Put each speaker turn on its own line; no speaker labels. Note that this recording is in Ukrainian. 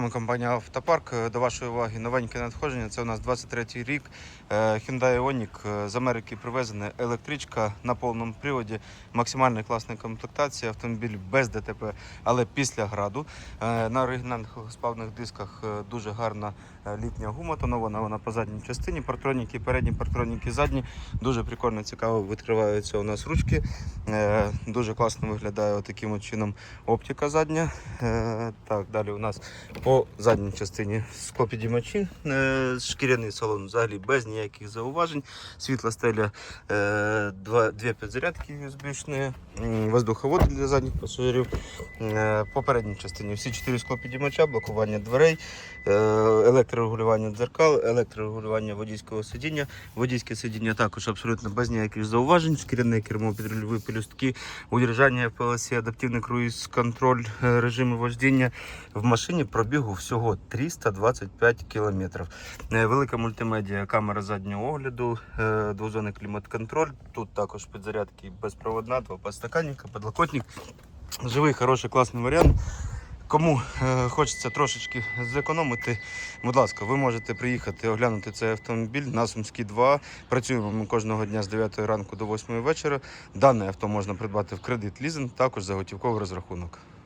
Ми компанія Автопарк. Е, До вашої уваги новеньке надходження. Це у нас 23-й рік. Е, Hyundai Ioniq е, з Америки привезена електричка на повному приводі. Максимально класна комплектація. Автомобіль без ДТП, але після граду. На оригінальних спавних дисках дуже гарна літня гума, тонована вона по задній частині. Партроніки передні, партроніки задні. Дуже прикольно, цікаво відкриваються у нас ручки. Дуже класно виглядає таким чином оптика задня. Так, далі у нас по задній частині склопідіймачі, е, шкіряний салон взагалі без ніяких зауважень. Світла стеля, е, дві підзарядки USB-шні, воздуховод для задніх пасажирів. Е, По передній частині всі чотири склопідіймача, блокування дверей, електрорегулювання дзеркал, електрорегулювання водійського сидіння. Водійське сидіння також абсолютно без ніяких зауважень. Шкіряне кермо, підрульові пелюстки, удержання в полосі, адаптивний круїз-контроль, е, режими вождіння. В машині пробігу всього 325 кілометрів. Е, Велика мультимедіа, камера заднього огляду, е, двозонний клімат-контроль. Тут також підзарядки безпроводна, два подстаканника, подлокотник. Живий, хороший, класний варіант. Кому е, хочеться трошечки зекономити, будь ласка, ви можете приїхати оглянути цей автомобіль на Сумській 2. Працюємо ми кожного дня з 9 ранку до 8 вечора. Дане авто можна придбати в кредит лізинг, також за готівковий розрахунок.